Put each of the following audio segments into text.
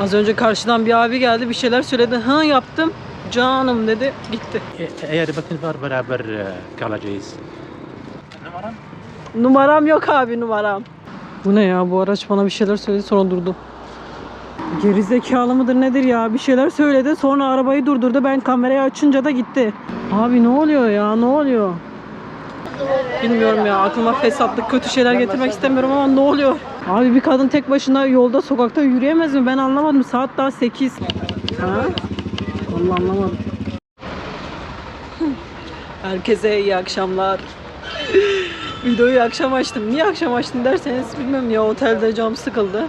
Az önce karşıdan bir abi geldi bir şeyler söyledi. Ha yaptım. Canım dedi gitti. Eğer bakın var beraber e, kalacağız. Numaram yok abi numaram. Bu ne ya bu araç bana bir şeyler söyledi sonra durdu. Gerizekalı mıdır nedir ya bir şeyler söyledi sonra arabayı durdurdu ben kamerayı açınca da gitti. Abi ne oluyor ya ne oluyor? Bilmiyorum ya aklıma fesatlık kötü şeyler getirmek istemiyorum ama ne oluyor? Abi bir kadın tek başına yolda sokakta yürüyemez mi? Ben anlamadım saat daha 8. Ha? Vallahi anlamadım. Herkese iyi akşamlar. Videoyu akşam açtım. Niye akşam açtım derseniz bilmiyorum ya otelde cam sıkıldı.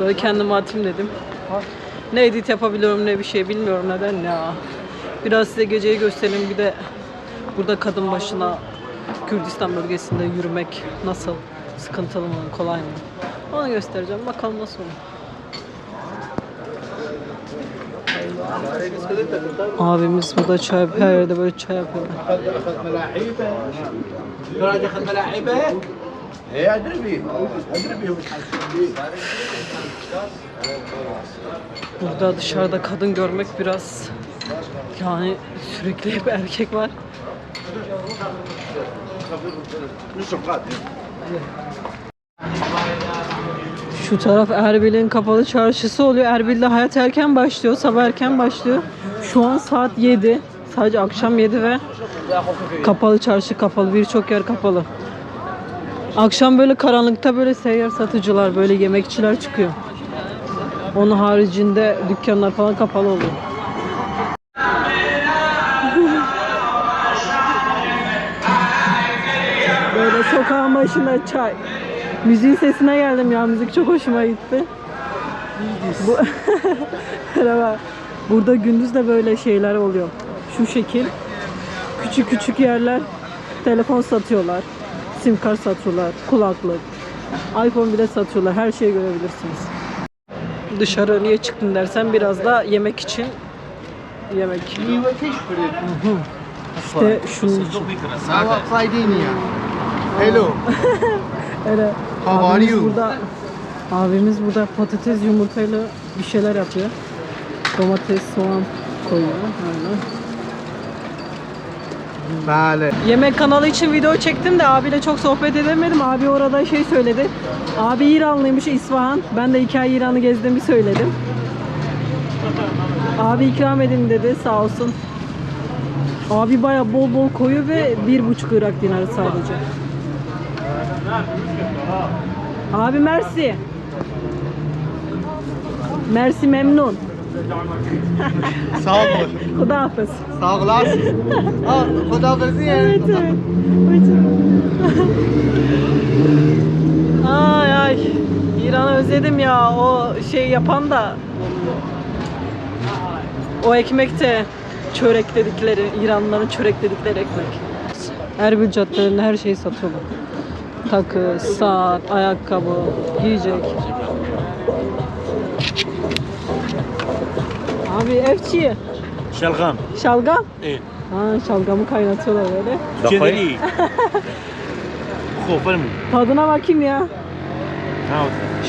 Böyle kendime atayım dedim. Ne edit yapabiliyorum ne bir şey bilmiyorum neden ya. Biraz size geceyi göstereyim bir de burada kadın başına Kürdistan bölgesinde yürümek nasıl? Sıkıntılı mı, kolay mı? Onu göstereceğim. Bakalım nasıl olur. Abimiz burada çay yapıyor. Her yerde böyle çay yapıyor. Burada dışarıda kadın görmek biraz yani sürekli hep erkek var. Şu taraf Erbil'in kapalı çarşısı oluyor. Erbil'de hayat erken başlıyor. Sabah erken başlıyor. Şu an saat 7. Sadece akşam 7 ve kapalı çarşı kapalı. Birçok yer kapalı. Akşam böyle karanlıkta böyle seyyar satıcılar, böyle yemekçiler çıkıyor. Onun haricinde dükkanlar falan kapalı oluyor. Başında çay. Müziğin sesine geldim ya. Müzik çok hoşuma gitti. Bu Merhaba. Burada gündüz de böyle şeyler oluyor. Şu şekil. Küçük küçük yerler telefon satıyorlar. Sim kart satıyorlar. Kulaklık. iPhone bile satıyorlar. Her şeyi görebilirsiniz. Dışarı niye çıktın dersen biraz da yemek için yemek. İşte şunun için. Hello. Öyle. How are abimiz you? Burada, abimiz burada patates yumurtayla bir şeyler yapıyor. Domates, soğan koyuyor. Öyle. Vale. Yemek kanalı için video çektim de abiyle çok sohbet edemedim. Abi orada şey söyledi. Abi İranlıymış İsfahan. Ben de hikaye İran'ı gezdiğimi söyledim. Abi ikram edin dedi sağ olsun. Abi baya bol bol koyu ve bir buçuk Irak dinarı sadece. Abi mersi. Mersi memnun. Sağ olun. Kuda hafız. Sağ olasın. Ha, kuda hafızı yani. Evet, evet. ay ay. İran'ı özledim ya. O şey yapan da. O ekmek de çörek dedikleri, İranlıların çörek dedikleri ekmek. Erbil caddelerinde her şeyi satıyorlar. Takı, saat, ayakkabı, yiyecek. Abi evçi, Şalgam. şalgam. Evet. Ha, şalgamı kaynatıyorlar böyle. Çederi. Khofar mı? Tadına bakayım ya. Ha.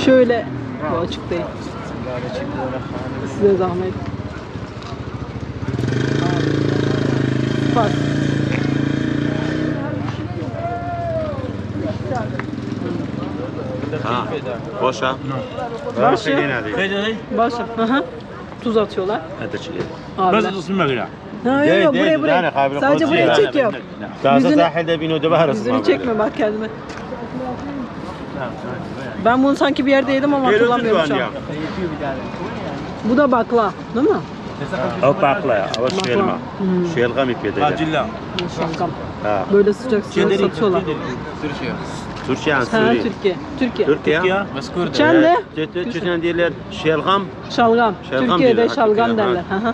Şöyle. Bu açık değil. Size zahmet. Bak. Boşa. Başa. Hı hı. Tuz atıyorlar. Hadi çekelim. Abiler. Bas ısınma gıra. Ha, yok yok buraya buraya. Sadece buraya çekiyorum. Taze Yüzünü- sahilde de bahar Yüzünü çekme bak kendime. Ben bunu sanki bir yerde yedim ama hatırlamıyorum şu an. Bu da bakla, değil mi? O bakla ya, o şelma. Hmm. Şelga mi piyade? Acilla. Şalgam. Ha, Böyle sıcak sıcak satıyorlar. Türkiye, Ha Suriye. Türkiye. Türkiye. Türkiye. Ya. Çen de Türkiye diyorlar şelgam. şalgam. Şelgam Türkiye'de diyorlar, şalgam derler. ha.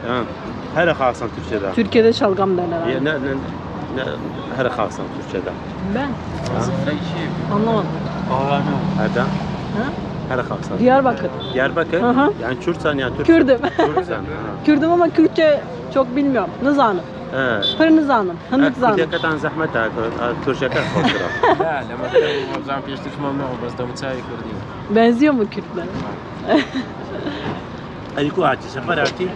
Her kalsan Türkçe'de. Türkiye'de şalgam derler. Ya ne ne ne her kalsan Türkçe'de. Ben anlamadım. Hadi. Ha? Her kalsan. Diyarbakır. Diyarbakır. Hı hı. Yani Kürtsen ya Türk. Kürdüm. Kürtsen. ha. Kürdüm ama Kürtçe çok bilmiyorum. Nızanım. He. Pır nızanım. Hındık zanım. Kurdiyakatan zahmet ha. Türkçe kadar korkuyorum. لا لما كان زعما فيش تسمع معه بس دام تساعي كردي Benziyor mu Kürtler? Adiku ati, safar ati.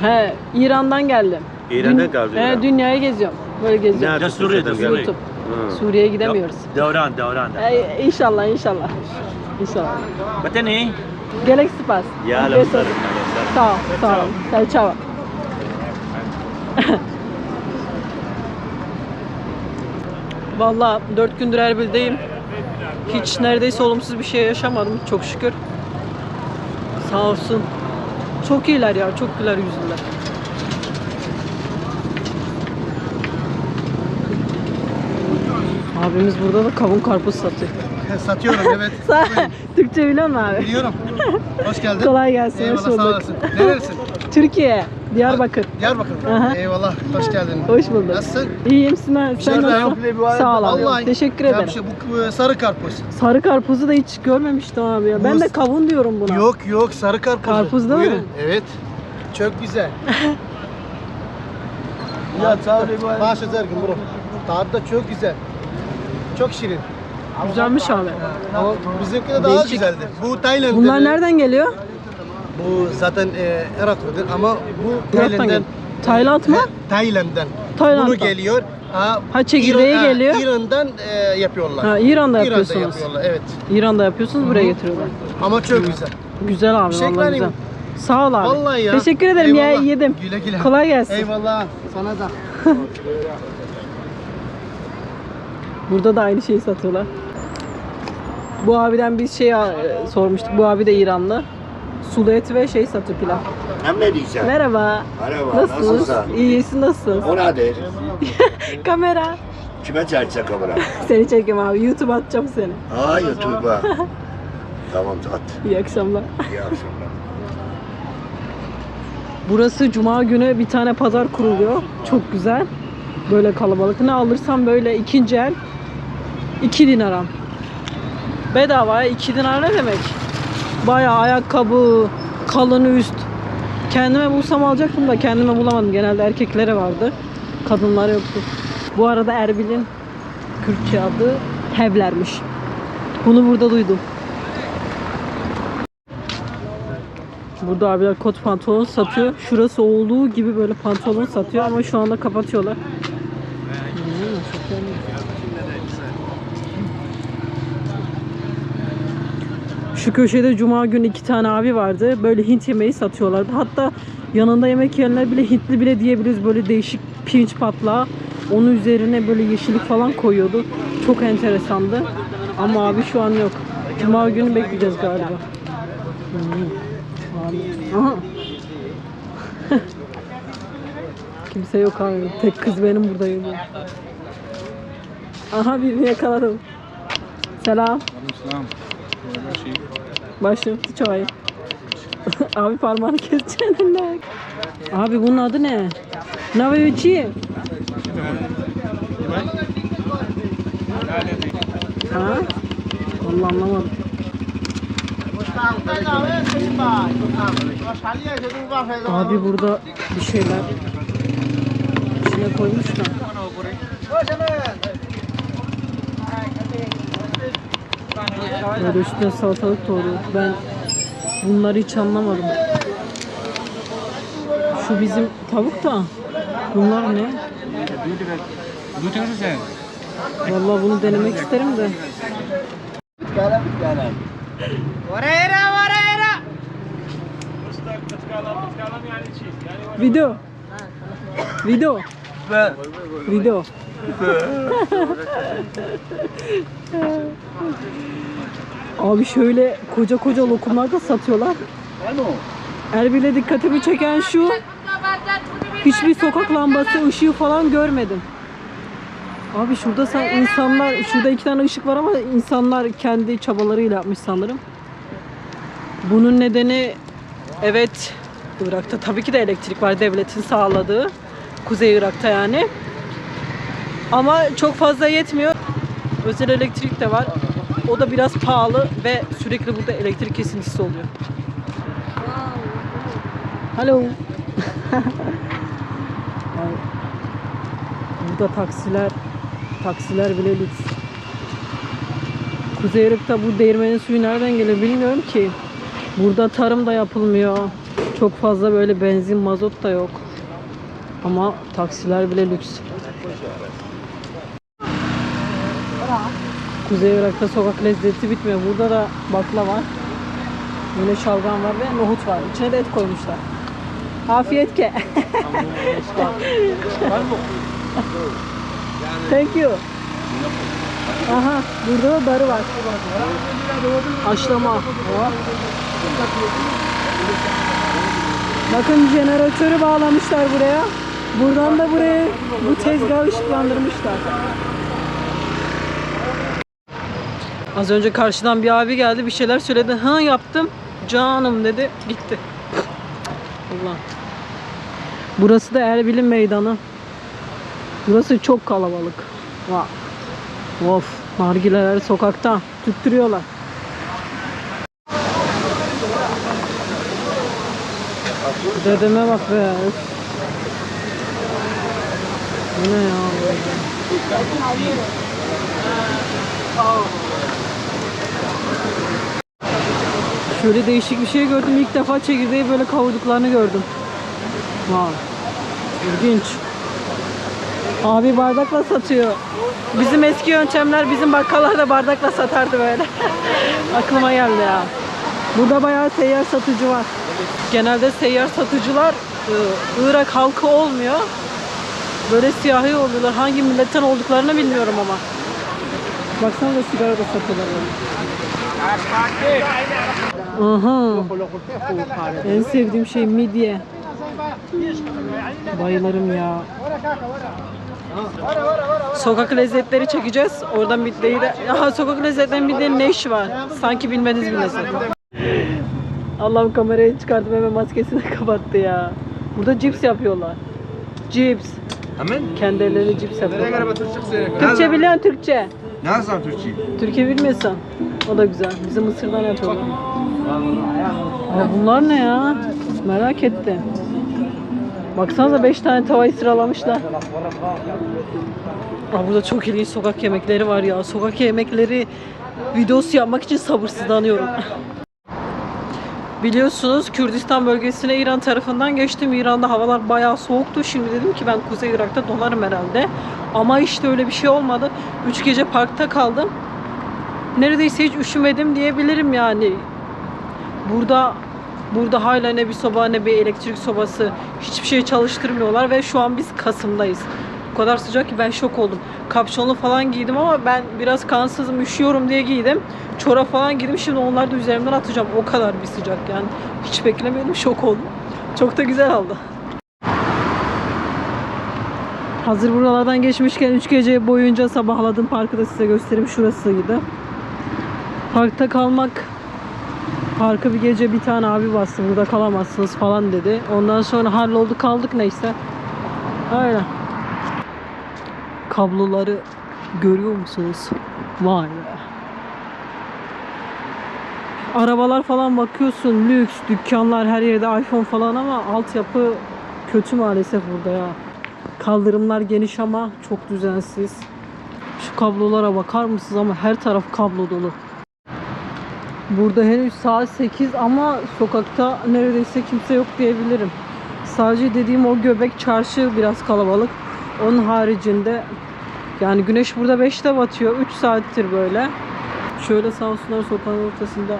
He, İran'dan geldim. İran'dan Dün- geldin He, ya. dünyayı geziyorum. Böyle geziyorum. Ya Suriye, Türkiye'den Suriye. geldin? YouTube. Hı. Suriye'ye gidemiyoruz. Devran, devran. E, inşallah, inşallah. İnşallah. Batani? Galaxy Pass. Ya Yes, lam sir. sar. Sağ ol, sağ ol. Valla dört gündür Erbil'deyim. Hiç neredeyse olumsuz bir şey yaşamadım çok şükür. Sağ olsun. Çok iyiler ya, çok güler yüzlüler. Abimiz burada da kavun karpuz satıyor. Satıyorum evet. Türkçe biliyor musun abi? Biliyorum. Hoş geldin. Kolay gelsin, hoş Eyvallah sağ bulduk. olasın. Nerelisin? Türkiye, Diyarbakır. Diyarbakır. Aha. Eyvallah. Hoş geldin. Hoş bulduk. Nasılsın? İyiyim Sinan. Sen nasılsın? Sağ ol abi. Vallahi Teşekkür ya ederim. şey, bu e, sarı karpuz. Sarı karpuzu da hiç görmemiştim abi ya. Ben Bu- de kavun diyorum buna. Yok yok sarı karpuz. Karpuz değil mi? Evet. Çok güzel. ya Baş gün bro. Tadı da çok güzel. Çok şirin. Güzelmiş abi. Bizimki de daha Değişik. güzeldir. Bu Tayland'dan. Bunlar nereden geliyor? Bu zaten e, Iraklıdır ama bu Irak'tan Tayland'dan. Tayland mı? Tayland'dan. Tayland'dan. Bunu geliyor. Ha, Ha, çekirdeği ha, geliyor. İran'dan e, yapıyorlar. Ha, İran'da İran'da yapıyorsunuz. yapıyorlar evet. İran'da yapıyorsunuz buraya getiriyorlar. Ama çok güzel. Güzel abi Bir şey vallahi vereyim. güzel. Sağ ol abi. Vallahi ya. Teşekkür ederim ya Eyvallah. yedim. Güle güle. Kolay gelsin. Eyvallah. Sana da. Burada da aynı şeyi satıyorlar. Bu abiden biz şey e, sormuştuk. Bu abi de İranlı. Sulu et ve şey satıyor pilav. Hem ne diyeceğim? Merhaba. Merhaba, Nasılsınız? nasılsın? İyisin nasılsın? O nedir? Kamera. Kime çarpacak kamera? Seni çekeyim abi. YouTube atacağım seni. Aa YouTube'a. tamam at. İyi akşamlar. İyi akşamlar. Burası cuma günü bir tane pazar kuruluyor. Çok güzel. Böyle kalabalık. Ne alırsam böyle ikinci el 2 dinaram. Bedavaya 2 dinar ne demek? Bayağı ayakkabı, kalın üst. Kendime bulsam alacaktım da kendime bulamadım. Genelde erkeklere vardı. Kadınlara yoktu. Bu arada Erbil'in Kürtçe adı Hevlermiş. Bunu burada duydum. Burada abiler kot pantolon satıyor. Şurası olduğu gibi böyle pantolon satıyor ama şu anda kapatıyorlar. Hmm, çok güzel. Şu köşede cuma günü iki tane abi vardı. Böyle Hint yemeği satıyorlardı. Hatta yanında yemek yiyenler bile Hintli bile diyebiliriz. Böyle değişik pirinç patlağı. Onun üzerine böyle yeşillik falan koyuyordu. Çok enteresandı. Ama abi şu an yok. Cuma günü bekleyeceğiz galiba. Hmm. Aha. Kimse yok abi. Tek kız benim buradayım. Aha birini yakaladım. Selam. Başım çay. abi parmağını keseceksin. Abi bunun adı ne? Navayochi. Ha? Vallahi anlamadım. Abi burada bir şeyler içine koymuşlar. Böyle üstüne salatalık doğruyor. Ben bunları hiç anlamadım. Şu bizim tavuk da. Bunlar ne? Vallahi bunu denemek isterim de. Video. Video. Video. Abi şöyle koca koca lokumlar da satıyorlar. Erbil'e dikkatimi çeken şu. Hiçbir sokak lambası ışığı falan görmedim. Abi şurada sen insanlar, şurada iki tane ışık var ama insanlar kendi çabalarıyla yapmış sanırım. Bunun nedeni evet Irak'ta tabii ki de elektrik var devletin sağladığı. Kuzey Irak'ta yani. Ama çok fazla yetmiyor. Özel elektrik de var. O da biraz pahalı ve sürekli burada elektrik kesintisi oluyor. Hello. Burada taksiler taksiler bile lüks. Kuzey Irak'ta bu değirmenin suyu nereden geliyor bilmiyorum ki. Burada tarım da yapılmıyor. Çok fazla böyle benzin, mazot da yok. Ama taksiler bile lüks. Kuzey Irak'ta sokak lezzeti bitmiyor. Burada da bakla var. Yine şalgam var ve nohut var. İçine de et koymuşlar. Afiyet ke. Thank you. Aha burada da darı var. Haşlama. Bakın jeneratörü bağlamışlar buraya. Buradan da buraya bu tezgahı ışıklandırmışlar. Az önce karşıdan bir abi geldi bir şeyler söyledi. Ha yaptım. Canım dedi. Gitti. Allah. Burası da Erbil'in meydanı. Burası çok kalabalık. Vah. Of. Nargileler sokakta. Tüttürüyorlar. Dedeme bak be. Üf. Bu? Şöyle değişik bir şey gördüm. İlk defa çekirdeği böyle kavurduklarını gördüm. Vay. İlginç. Abi bardakla satıyor. Bizim eski yöntemler bizim bakkallar da bardakla satardı böyle. Aklıma geldi ya. Burada bayağı seyyar satıcı var. Genelde seyyar satıcılar e, Irak halkı olmuyor. Böyle siyahi oluyorlar. Hangi milletten olduklarını bilmiyorum ama. Baksana da sigara da satıyorlar. Aha. En sevdiğim şey midye. Bayılırım ya. Sokak lezzetleri çekeceğiz. Oradan midyeyi de... Aha sokak lezzetlerinin midyenin ne işi var? Sanki bilmediğiniz bir lezzet. Allah'ım kamerayı çıkardım hemen maskesini kapattı ya. Burada cips yapıyorlar. Cips. Kendi ellerine cips yapıyorlar. Türkçe biliyorsun Türkçe. Nasıl Türkçe? Türkiye bilmiyorsan. O da güzel. Bizim Mısır'dan yapıyorlar. Aa, bunlar ne ya? Merak ettim. Baksanıza 5 tane tavayı sıralamışlar. Aa, burada çok ilginç sokak yemekleri var ya. Sokak yemekleri videosu yapmak için sabırsızlanıyorum. Biliyorsunuz Kürdistan bölgesine İran tarafından geçtim. İran'da havalar bayağı soğuktu. Şimdi dedim ki ben Kuzey Irak'ta donarım herhalde. Ama işte öyle bir şey olmadı. 3 gece parkta kaldım. Neredeyse hiç üşümedim diyebilirim yani. Burada burada hala ne bir soba ne bir elektrik sobası hiçbir şey çalıştırmıyorlar ve şu an biz Kasım'dayız. O kadar sıcak ki ben şok oldum. Kapşonlu falan giydim ama ben biraz kansızım, üşüyorum diye giydim. Çorap falan giydim. Şimdi onları da üzerimden atacağım. O kadar bir sıcak yani. Hiç beklemiyordum, şok oldum. Çok da güzel oldu. Hazır buralardan geçmişken 3 gece boyunca sabahladım parkı da size göstereyim. Şurasıydı. Parkta kalmak Parka bir gece bir tane abi bastı burada kalamazsınız falan dedi. Ondan sonra halloldu kaldık neyse. Öyle. Kabloları görüyor musunuz? Vay be. Arabalar falan bakıyorsun lüks, dükkanlar her yerde iPhone falan ama altyapı kötü maalesef burada ya. Kaldırımlar geniş ama çok düzensiz. Şu kablolara bakar mısınız ama her taraf kablo dolu. Burada henüz saat 8 ama sokakta neredeyse kimse yok diyebilirim. Sadece dediğim o göbek çarşı biraz kalabalık. Onun haricinde yani güneş burada 5'te batıyor. 3 saattir böyle. Şöyle sağ olsunlar sokağın ortasında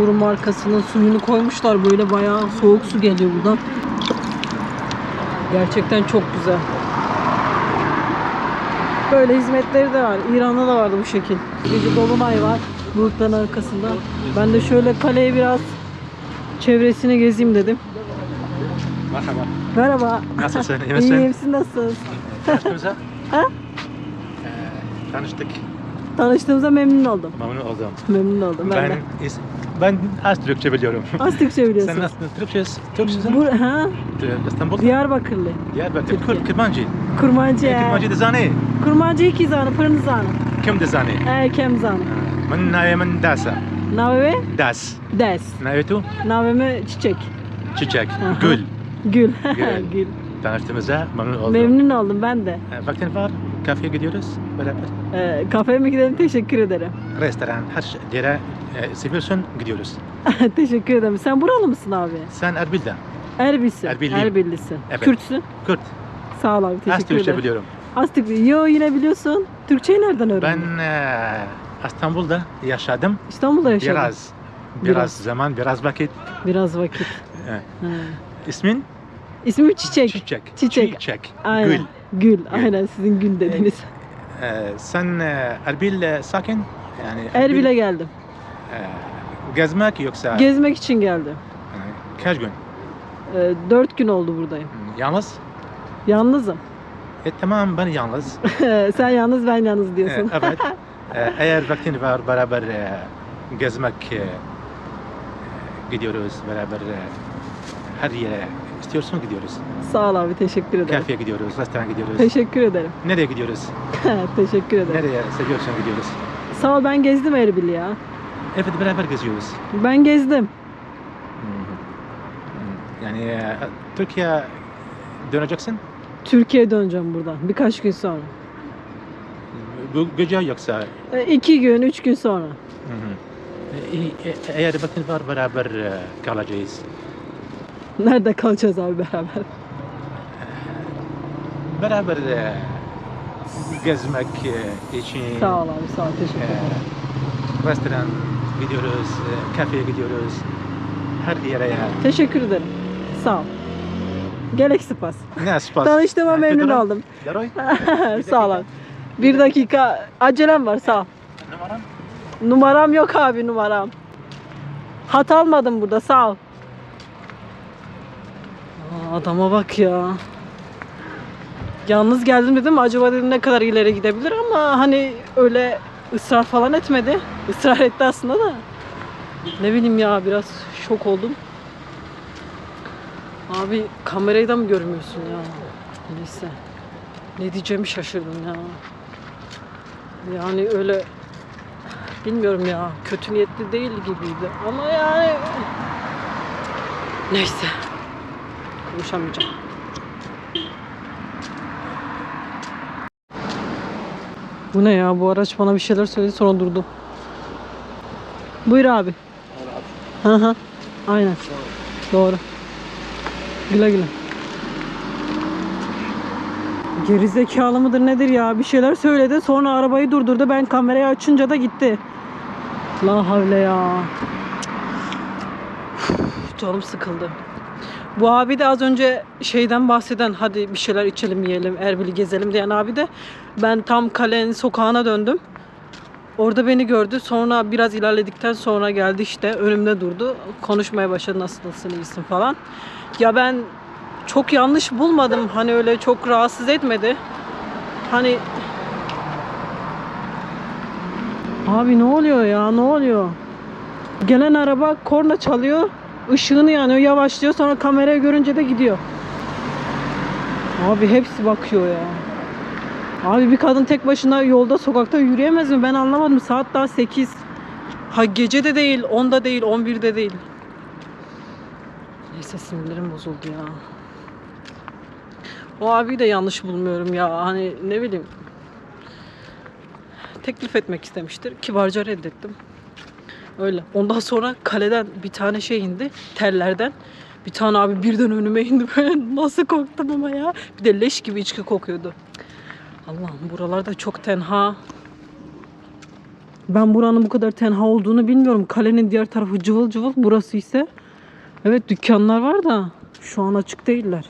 Uğur markasının suyunu koymuşlar. Böyle bayağı soğuk su geliyor buradan. Gerçekten çok güzel. Böyle hizmetleri de var. İran'da da vardı bu şekil. Gece dolunay var bulutların arkasında. Ben de şöyle kaleyi biraz çevresini gezeyim dedim. Merhaba. Merhaba. Nasılsın? iyi misin? İyiyim, siz nasılsınız? Tanıştığımıza? Ha? Ee, tanıştık. Tanıştığımıza memnun oldum. Memnun oldum. Memnun oldum ben, ben ben az Türkçe biliyorum. Az Türkçe biliyorsun. Sen nasıl Türkçe, Türkçesin? Bur ha? Ee, İstanbul. Diyarbakırlı. Diyarbakır. Kır, Kırmancı. Kırmancı. Ee, Kırmancı dizane. Kırmancı iki zane, pırın zane. Kim dizane? Ee, kim zane. Ben nave ben dasa. Nave? Das. Das. Nave tu? Nave çiçek. Çiçek. Gül. Gül. Gül tanıştığımıza memnun oldum. Memnun oldum ben de. E, Vaktin var? kafeye gidiyoruz beraber. Ee, kafeye mi gidelim? Teşekkür ederim. Restoran, her şey- yere e, seviyorsun gidiyoruz. Teşekkür ederim. Sen buralı mısın abi? Sen Erbil'den. Erbilsin. Erbilliyim. Erbillisin. Evet. Kürtsün. Kürt. Sağ ol abi. Az Teşekkür Türkçe ederim. biliyorum. Az Türkçe. Yo yine biliyorsun. Türkçeyi nereden öğrendin? Ben e, İstanbul'da yaşadım. İstanbul'da yaşadım. Biraz. Biraz, Biraz. zaman, biraz vakit. Biraz vakit. Evet. Ha. İsmin? İsmi Çiçek. Çiçek. Çiçek. Çiçek. Aynen. Gül. Gül. Aynen sizin gül dediniz. E, sen e, Erbil e, sakin? Yani Erbil'e geldim. e, gezmek yoksa Gezmek için geldim. e, kaç gün? Ee, dört gün oldu buradayım. Yalnız? Yalnızım. E, tamam ben yalnız. Sen yalnız ben yalnız E, diyorsun. evet. E, eğer vaktin var beraber e, gezmek e, gidiyoruz beraber e, her yere istiyorsun gidiyoruz. Sağ ol abi teşekkür ederim. Kafeye gidiyoruz, restorana gidiyoruz. Teşekkür ederim. Nereye gidiyoruz? teşekkür ederim. Nereye seviyorsun gidiyoruz. Sağ ol ben gezdim Erbil'i ya. Evet beraber geziyoruz. Ben gezdim. Hmm. Hmm. Yani e, Türkiye döneceksin. Türkiye'ye döneceğim buradan birkaç gün sonra. Bu gece yoksa Ee, iki gün, üç gün sonra. Hı hı. E, e, eğer vaktin var beraber e, kalacağız. Nerede kalacağız abi beraber? Beraber e, gezmek için Sağ ol abi sağ ol teşekkür e, ederim. restoran gidiyoruz, e, kafeye gidiyoruz. Her yere yani. Teşekkür ederim. Sağ ol. Gerek spas. Ne spas. Tanıştığıma memnun oldum. Leroy. sağ ol. Bir dakika acelem var sağ ol. Numaran? Numaram yok abi numaram. Hat almadım burada sağ ol. Adama bak ya. Yalnız geldim dedim acaba dedim ne kadar ileri gidebilir ama hani öyle ısrar falan etmedi. Israr etti aslında da. Ne bileyim ya biraz şok oldum. Abi kamerayı da mı görmüyorsun ya? Neyse. Ne diyeceğimi şaşırdım ya. Yani öyle bilmiyorum ya kötü niyetli değil gibiydi ama yani neyse konuşamayacağım. Bu ne ya bu araç bana bir şeyler söyledi sonra durdu. Buyur abi. Hı hı. Aynen. Doğru. Güle güle. Gerizekalı mıdır nedir ya? Bir şeyler söyledi sonra arabayı durdurdu. Ben kamerayı açınca da gitti. La havle ya. Canım sıkıldı. Bu abi de az önce şeyden bahseden hadi bir şeyler içelim yiyelim Erbil'i gezelim diyen abi de ben tam kalenin sokağına döndüm. Orada beni gördü. Sonra biraz ilerledikten sonra geldi işte önümde durdu. Konuşmaya başladı nasılsın iyisin falan. Ya ben çok yanlış bulmadım. Hani öyle çok rahatsız etmedi. Hani Abi ne oluyor ya? Ne oluyor? Gelen araba korna çalıyor. Işığını yanıyor, yavaşlıyor. Sonra kamerayı görünce de gidiyor. Abi hepsi bakıyor ya. Abi bir kadın tek başına yolda sokakta yürüyemez mi? Ben anlamadım. Saat daha 8. Ha gece de değil, 10'da değil, 11'de değil. Neyse sinirlerim bozuldu ya. O abiyi de yanlış bulmuyorum ya. Hani ne bileyim. Teklif etmek istemiştir. Kibarca reddettim. Öyle. Ondan sonra kaleden bir tane şey indi. Tellerden. Bir tane abi birden önüme indi böyle. Nasıl korktum ama ya. Bir de leş gibi içki kokuyordu. Allah'ım buralarda çok tenha. Ben buranın bu kadar tenha olduğunu bilmiyorum. Kalenin diğer tarafı cıvıl cıvıl. Burası ise evet dükkanlar var da şu an açık değiller.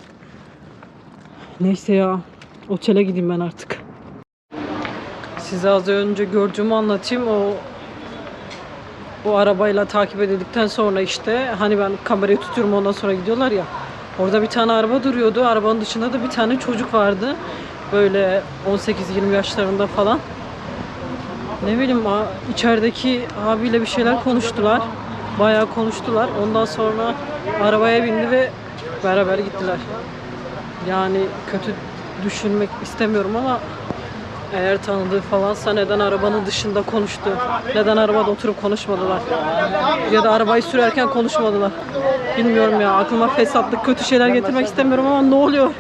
Neyse ya. Otele gideyim ben artık. Size az önce gördüğümü anlatayım. O o arabayla takip edildikten sonra işte hani ben kamerayı tutuyorum ondan sonra gidiyorlar ya. Orada bir tane araba duruyordu. Arabanın dışında da bir tane çocuk vardı. Böyle 18-20 yaşlarında falan. Ne bileyim içerideki abiyle bir şeyler konuştular. Bayağı konuştular. Ondan sonra arabaya bindi ve beraber gittiler. Yani kötü düşünmek istemiyorum ama eğer tanıdığı falansa neden arabanın dışında konuştu? Neden arabada oturup konuşmadılar? Ya da arabayı sürerken konuşmadılar. Bilmiyorum ya aklıma fesatlık kötü şeyler getirmek istemiyorum ama ne oluyor?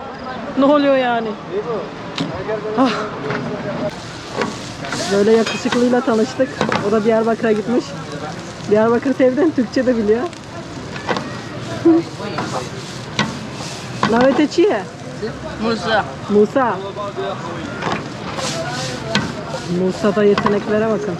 Ne oluyor yani? Ah. Böyle yakışıklıyla tanıştık. O da Diyarbakır'a gitmiş. Diyarbakır sevdim. Türkçe de biliyor. Navete çiye? Musa. Musa. Musa'da yeteneklere bakın.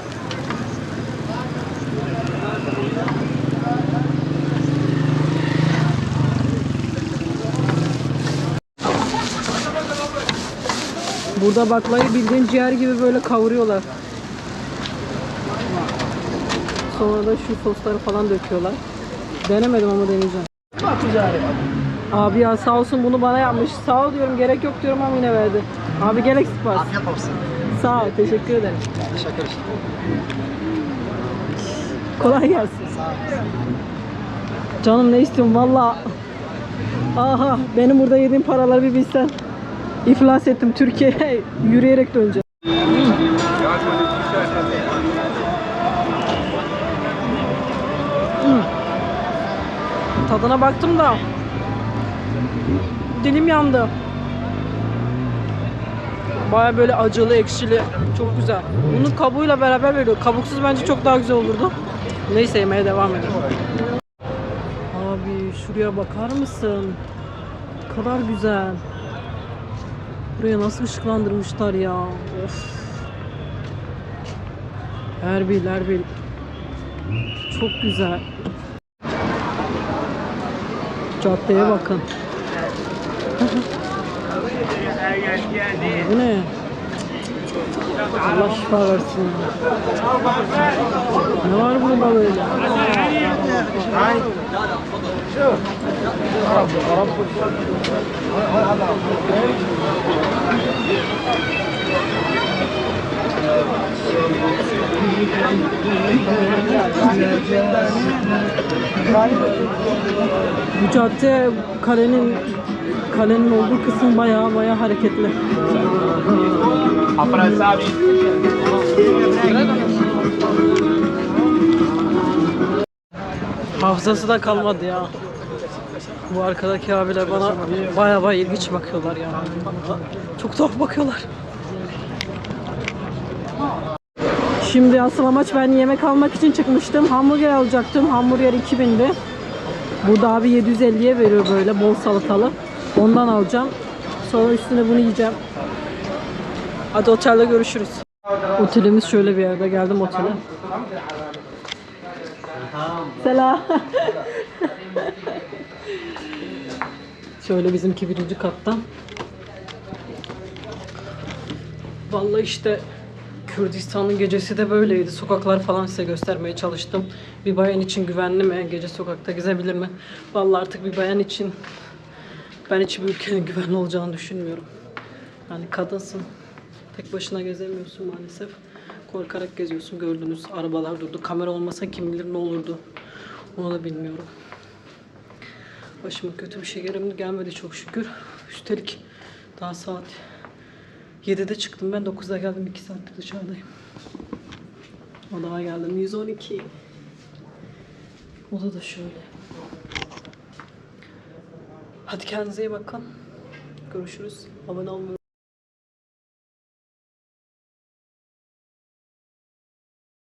Burada baklayı bildiğin ciğer gibi böyle kavuruyorlar. Sonra da şu sosları falan döküyorlar. Denemedim ama deneyeceğim. Abi ya sağ olsun bunu bana yapmış. Sağ ol diyorum gerek yok diyorum ama yine verdi. Abi gel eksik var. Afiyet olsun. Sağ ol teşekkür ederim. Teşekkür ederim. Kolay gelsin. Canım ne istiyorsun valla. Aha benim burada yediğim paraları bir bilsen. İflas ettim Türkiye'ye yürüyerek döneceğim. Tadına baktım da dilim yandı. Baya böyle acılı, ekşili. Çok güzel. Bunun kabuğuyla beraber veriyor. Kabuksuz bence çok daha güzel olurdu. Neyse yemeye devam edelim. Abi şuraya bakar mısın? Ne kadar güzel. Buraya nasıl ışıklandırmışlar ya. Of. Erbil, Erbil. Çok güzel. Caddeye bakın. Bu ne? Allah şifa versin. Ne var burada böyle? Bu cadde kalenin kalenin olduğu kısım bayağı bayağı hareketli. Hafızası da kalmadı ya. Bu arkadaki abiler bana bayağı bayağı ilginç bakıyorlar ya. Çok tuhaf bakıyorlar. Şimdi asıl amaç ben yemek almak için çıkmıştım. Hamburger alacaktım. Hamburger 2000'di. Burada abi 750'ye veriyor böyle bol salatalı. Ondan alacağım. Sonra üstüne bunu yiyeceğim. Hadi otelde görüşürüz. Otelimiz şöyle bir yerde. Geldim otele. Selam. Şöyle bizimki birinci katta. Vallahi işte Kürdistan'ın gecesi de böyleydi. Sokaklar falan size göstermeye çalıştım. Bir bayan için güvenli mi? Gece sokakta gezebilir mi? Vallahi artık bir bayan için ben hiç bir ülkenin güvenli olacağını düşünmüyorum. Yani kadınsın. Tek başına gezemiyorsun maalesef. Korkarak geziyorsun. Gördünüz arabalar durdu. Kamera olmasa kim bilir ne olurdu. Onu da bilmiyorum. Başıma kötü bir şey gelmedi, gelmedi çok şükür. Üstelik daha saat 7'de çıktım ben 9'da geldim 2 saattir dışarıdayım. Odama geldim 112. Oda da şöyle. Hadi kendinize iyi bakın. Görüşürüz. Abone olmayı